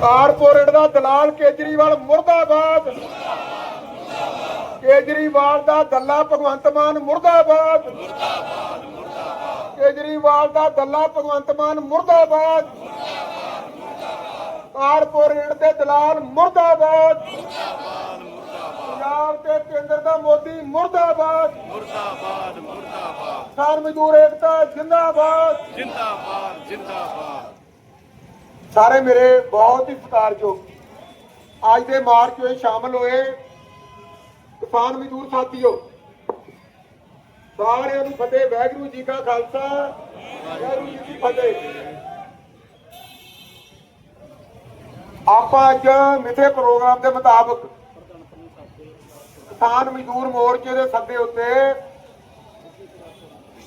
Corporate ਦਾ ਦਲਾਲ ਕੇਜਰੀਵਾਲ ਮੁਰਦਾਬਾਦ। ਕੇਜਰੀਵਾਲ ਦਾ ਦੱਲਾ ਭਗਵੰਤ ਮਾਨ ਮੁਰਦਾਬਾਦ। ਕੇਜਰੀਵਾਲ ਦਾ ਦੱਲਾ ਭਗਵੰਤ ਮਾਨ ਮੁਰਦਾਬਾਦ। ਕਾਰਪੋਰੇਟ ਦੇ ਦਲਾਲ ਮੁਰਦਾਬਾਦ। ਪੰਜਾਬ ਤੇ ਕੇਂਦਰ ਦਾ ਮੋਦੀ ਮੁਰਦਾਬਾਦ। ਮੁਰਦਾਬਾਦ ਮੁਰਦਾਬਾਦ। ਕਿਸਾਨ ਮਜ਼ਦੂਰ ਏਕਤਾ ਜਿੰਦਾਬਾਦ। ਜਿੰਦਾਬਾਦ ਜਿੰਦਾਬਾਦ। ਸਾਰੇ ਮੇਰੇ ਬਹੁਤ ਹੀ ਸਤਿਕਾਰਯੋਗ। ਅੱਜ ਦੇ ਮਾਰਚ ਵਿੱਚ ਸ਼ਾਮਲ ਹੋਏ ਕਿਸਾਨ ਮਜ਼ਦੂਰ ਸਾਥੀਓ ਸਾਰਿਆਂ ਨੂੰ ਫਤਿਹ ਵਾਹਿਗੁਰੂ ਜੀ ਕਾ ਖਾਲਸਾ ਵਾਹਿਗੁਰੂ ਜੀ ਕੀ ਫਤਿਹ। ਆਪਾਂ ਅੱਜ ਮਿੱਥੇ ਪ੍ਰੋਗਰਾਮ ਦੇ ਮੁਤਾਬਕ ਕਿਸਾਨ ਮਜ਼ਦੂਰ ਮੋਰਚੇ ਦੇ ਸੱਦੇ ਉੱਤੇ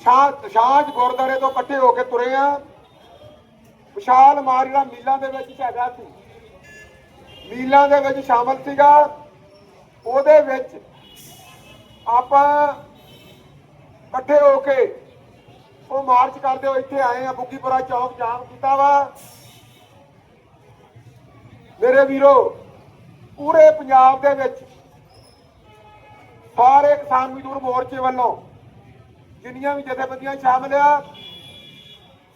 ਸ਼ਾਹਜ ਗੁਰਦਾਰੇ ਤੋਂ ਇਕੱਠੇ ਹੋ ਕੇ ਤੁਰੇ ਆ। ਵਿਸ਼ਾਲ ਮਾਰ ਮੀਲਾਂ ਦੇ ਵਿੱਚ ਹੈਗਾ ਸੀ। ਮੀਲਾਂ ਦੇ ਵਿੱਚ ਸ਼ਾਮਲ ਸੀਗਾ। ਉਹਦੇ ਵਿੱਚ ਆਪਾਂ ਇਕੱਠੇ ਹੋ ਕੇ ਉਹ ਮਾਰਚ ਕਰਦੇ ਹੋਏ ਇੱਥੇ ਆਏ ਆ, ਬੁੱਗੀਪੁਰਾ ਚੌਕ ਜਾਮ ਕੀਤਾ ਵਾ। ਮੇਰੇ ਵੀਰੋ, ਪੂਰੇ ਪੰਜਾਬ ਦੇ ਵਿੱਚ ਸਾਰੇ ਕਿਸਾਨ ਮਜ਼ਦੂਰ ਮੋਰਚੇ ਵੱਲੋਂ ਜਿੰਨੀਆਂ ਵੀ ਜਥੇਬੰਦੀਆਂ ਸ਼ਾਮਲ ਆ,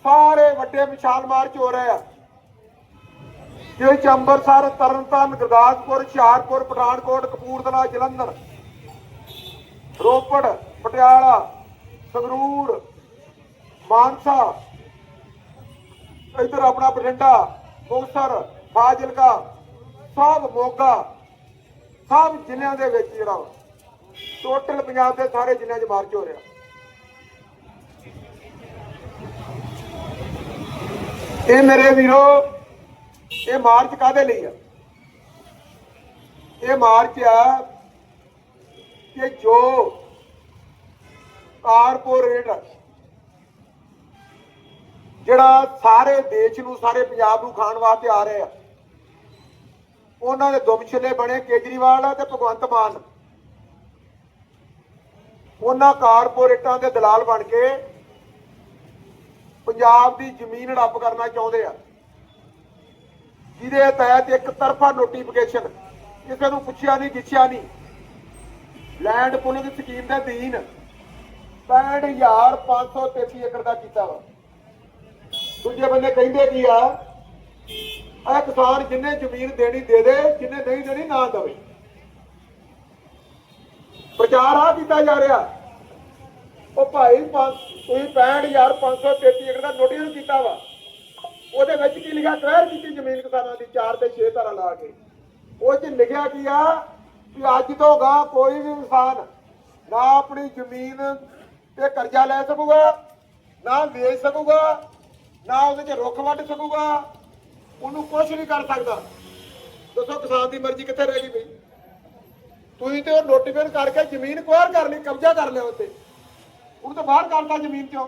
ਸਾਰੇ ਵੱਡੇ ਵਿਸ਼ਾਲ ਮਾਰਚ ਹੋ ਰਹੇ ਆ। ਜਿਹਦੇ ਚ ਅੰਮ੍ਰਿਤਸਰ ਤਰਨਤਾਰਨ, ਗੁਰਦਾਸਪੁਰ, ਹੁਸ਼ਿਆਰਪੁਰ, ਪਠਾਨਕੋਟ, ਕਪੂਰਥਲਾ, ਜਲੰਧਰ, ਰੋਪੜ, ਪਟਿਆਲਾ, ਸੰਗਰੂਰ, ਮਾਨਸਾ, ਇੱਧਰ ਆਪਣਾ ਬਠਿੰਡਾ, ਮੁਕਤਸਰ, ਫਾਜ਼ਿਲਕਾ, ਸਭ ਮੋਗਾ, ਸਭ ਜ਼ਿਲ੍ਹਿਆਂ ਦੇ ਵਿੱਚ ਜਿਹੜਾ ਟੋਟਲ ਪੰਜਾਬ ਦੇ ਸਾਰੇ ਜ਼ਿਲ੍ਹਿਆਂ 'ਚ ਮਾਰਚ ਹੋ ਰਿਹਾ। ਇਹ ਮੇਰੇ ਵੀਰੋ, ਇਹ ਮਾਰਚ ਕਾਦੇ ਲਈ ਆ? ਇਹ ਮਾਰਚ ਆ ਕਿ ਜੋ ਕਾਰਪੋਰੇਟ ਜਿਹੜਾ ਸਾਰੇ ਦੇਸ਼ ਨੂੰ, ਸਾਰੇ ਪੰਜਾਬ ਨੂੰ ਖਾਣ ਵਾਸਤੇ ਆ ਰਹੇ ਆ, ਉਹਨਾਂ ਦੇ ਦੁਮਛਲੇ ਬਣੇ ਕੇਜਰੀਵਾਲ ਤੇ ਭਗਵੰਤ ਮਾਨ। ਉਹਨਾਂ ਕਾਰਪੋਰੇਟਾਂ ਦੇ ਦਲਾਲ ਬਣ ਕੇ ਪੰਜਾਬ ਦੀ ਜ਼ਮੀਨ ਹੜੱਪ ਕਰਨਾ ਚਾਹੁੰਦੇ ਆ। ਜਿਹਦੇ ਤਹਿਤ ਇੱਕ ਤਰਫਾ ਨੋਟੀਫਿਕੇਸ਼ਨ ਕਿਸੇ ਨੂੰ ਪੁੱਛਿਆ ਨਹੀਂ, ਗਿੱਛਿਆ ਨਹੀਂ। ਲੈਂਡ ਪੁਲਿੰਗ ਸਕੀਮ ਦੇ ਅਧੀਨ 65533 ਏਕੜ ਦਾ ਕੀਤਾ ਵਾ। ਦੂਜੇ ਬੰਦੇ ਕਹਿੰਦੇ ਕੀ ਆ, ਇਹ ਕਿਸਾਨ ਜਿੰਨੇ ਜ਼ਮੀਨ ਦੇਣੀ ਦੇ ਦੇ, ਜਿੰਨੇ ਨਹੀਂ ਦੇਣੀ ਨਾ ਦੇਵੇ। ਪ੍ਰਚਾਰ ਆ ਕੀਤਾ ਜਾ ਰਿਹਾ। ਉਹ ਭਾਈ ਪੰਜ- ਤੁਸੀਂ 65533 ਏਕੜ ਦਾ ਨੋਟਿਸ ਕੀਤਾ ਵਾ। ਉਹਦੇ ਵਿੱਚ ਕੀ ਲਿਖਿਆ? ਕਵੈਰ ਕੀਤੀ ਜ਼ਮੀਨ ਕਿਸਾਨਾਂ ਦੀ 4 ਤੇ 6 ਤਰ੍ਹਾਂ ਲਾ ਕੇ। ਉਹ 'ਚ ਲਿਖਿਆ ਕੀ ਆ ਕਿ ਅੱਜ ਤੋਂ ਗਾ ਕੋਈ ਵੀ ਇਨਸਾਨ ਨਾ ਆਪਣੀ ਜ਼ਮੀਨ ਤੇ ਕਰਜ਼ਾ ਲੈ ਸਕੂਗਾ, ਨਾ ਵੇਚ ਸਕੂਗਾ, ਨਾ ਉਹਦੇ 'ਚ ਰੁੱਖ ਵੱਢ ਸਕੂਗਾ। ਉਹਨੂੰ ਕੁਝ ਨਹੀਂ ਕਰ ਸਕਦਾ। ਦੱਸੋ ਕਿਸਾਨ ਦੀ ਮਰਜ਼ੀ ਕਿੱਥੇ ਰਹਿ ਗਈ ਬਈ? ਤੁਸੀਂ ਤੇ ਉਹ ਨੋਟੀਫਾਈ ਕਰਕੇ ਜ਼ਮੀਨ ਕੁਆਰ ਕਰ ਲਈ, ਕਬਜ਼ਾ ਕਰ ਲਿਆ ਉੱਤੇ ਉਹਨੂੰ ਤਾਂ ਬਾਹਰ ਕਰਤਾ ਜ਼ਮੀਨ ਚੋਂ।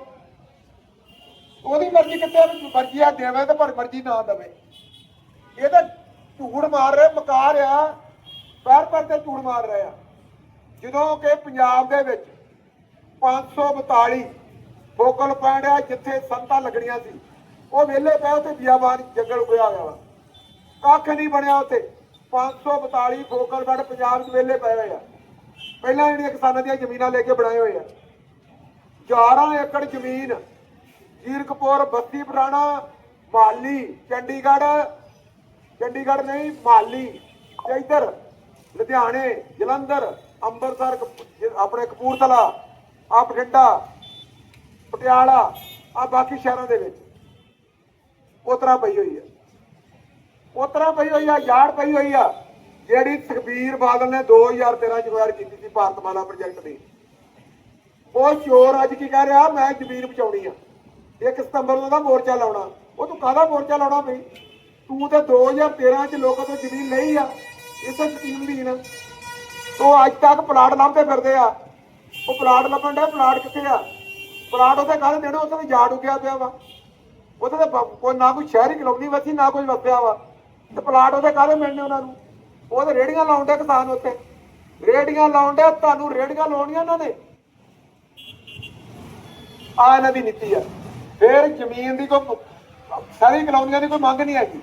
ਉਹਦੀ ਮਰਜ਼ੀ ਕਿੱਥੇ ਮਰਜ਼ੀ ਆ, ਦੇਵੇ ਤੇ ਪਰ ਮਰਜ਼ੀ ਨਾ ਦੇਵੇ। ਇਹ ਤਾਂ ਝੂੜ ਮਾਰ ਰਹੇ ਮਕਾਰ ਆ ਪੈਰ ਪੈਰ ਤੇ ਝੂੜ ਮਾਰ ਰਹੇ। ਆ ਜਦੋਂ ਕਿ ਪੰਜਾਬ ਦੇ ਵਿੱਚ 542 ਫੋਕਲ ਪੁਆਇੰਟ ਆ, ਜਿੱਥੇ ਸੰਤਾਂ ਲੱਗਣੀਆਂ ਸੀ, ਉਹ ਵਿਹਲੇ ਪਏ ਉੱਥੇ ਬਿਆਬਾਨ ਜੰਗਲ ਉਗਿਆ ਹੋਇਆ ਵਾ। ਕੱਖ ਨਹੀਂ ਬਣਿਆ ਉੱਥੇ। 542 ਫੋਕਲ ਪੁਆਇੰਟ ਪੰਜਾਬ 'ਚ ਵੇਲੇ ਪਏ ਹੋਏ ਆ। ਪਹਿਲਾਂ ਜਿਹੜੀਆਂ ਕਿਸਾਨਾਂ ਦੀਆਂ ਜ਼ਮੀਨਾਂ ਲੈ ਕੇ ਬਣਾਏ ਹੋਏ ਆ। 11 ਏਕੜ ਜ਼ਮੀਨ, ਜੀਰਕਪੁਰ ਬੱਤੀ ਪੁਰਾਣਾ ਮਾਲੀ, ਚੰਡੀਗੜ੍ਹ ਚੰਡੀਗੜ੍ਹ ਨਹੀਂ, ਮਾਲੀ ਤੇ ਇੱਧਰ ਲੁਧਿਆਣੇ, ਜਲੰਧਰ, ਅੰਮ੍ਰਿਤਸਰ, ਕਪ- ਆਪਣੇ ਕਪੂਰਥਲਾ, ਆ ਬਠਿੰਡਾ, ਪਟਿਆਲਾ, ਆ ਬਾਕੀ ਸ਼ਹਿਰਾਂ ਦੇ ਵਿੱਚ। ਉਤਰਾ ਪਈ ਹੋਈ ਹੈ ਉਤਰਾ ਪਈ ਹੋਈ ਆ, ਯਾਰ ਪਈ ਹੋਈ ਆ। ਜਿਹੜੀ ਸੁਖਬੀਰ ਬਾਦਲ ਨੇ 2013 ਚ ਅਗਵਾਇਰ ਕੀਤੀ ਸੀ ਭਾਰਤਮਾਲਾ ਪ੍ਰੋਜੈਕਟ ਦੀ। ਉਹ ਚੋਰ ਅੱਜ ਕੀ ਕਹਿ ਰਿਹਾ, ਮੈਂ ਜ਼ਮੀਨ ਬਚਾਉਣੀ ਆ। 1 ਸਤੰਬਰ ਨੂੰ ਉਹਦਾ ਮੋਰਚਾ ਲਾਉਣਾ। ਉਹ ਤੂੰ ਕਾਹਦਾ ਮੋਰਚਾ ਲਾਉਣਾ ਬਈ? ਤੂੰ ਤੇ 2013 ਚ ਲੋਕਾਂ ਤੋਂ ਜ਼ਮੀਨ ਲਈ ਆ। ਇਸੇ ਸਕੀਮ ਦੀ ਨਾ। ਤੂੰ ਅੱਜ ਤੱਕ ਪਲਾਟ ਲੱਭਦੇ ਫਿਰਦੇ ਆ। ਉਹ ਪਲਾਟ ਲੱਭਣ ਦਾ ਪਲਾਟ ਕਿੱਥੇ ਆ? ਪਲਾਟ ਉਹਦੇ ਕਾਹਦੇ ਦੇਣੇ? ਉੱਥੇ ਵੀ ਜਾੜ ਉਗਿਆ ਪਿਆ ਵਾ। ਉਹਦੇ ਤੇ ਕੋਈ ਨਾ ਕੋਈ ਸ਼ਹਿਰੀ ਕਲੋਨੀ ਵਸੀ, ਨਾ ਕੋਈ ਵਸਿਆ ਵਾ। ਤੇ ਪਲਾਟ ਉਹਦੇ ਕਾਹਦੇ ਮਿਲਣੇ ਉਹਨਾਂ ਨੂੰ? ਉਹ ਤੇ ਰੇੜੀਆਂ ਲਾਉਂਦੇ ਕਿਸਾਨ ਉੱਤੇ। ਰੇੜੀਆਂ ਲਾਉਂਦੇ ਤੁਹਾਨੂੰ ਰੇੜੀਆਂ ਲਾਉਣੀਆਂ ਉਹਨਾਂ ਨੇ। ਆ ਇਹਨਾਂ ਦੀ ਨੀਤੀ ਆ। ਫਿਰ ਜ਼ਮੀਨ ਦੀ ਕੋਈ ਸ਼ਹਿਰੀ ਕਲੋਨੀਆਂ ਦੀ ਕੋਈ ਮੰਗ ਨਹੀਂ ਹੈਗੀ।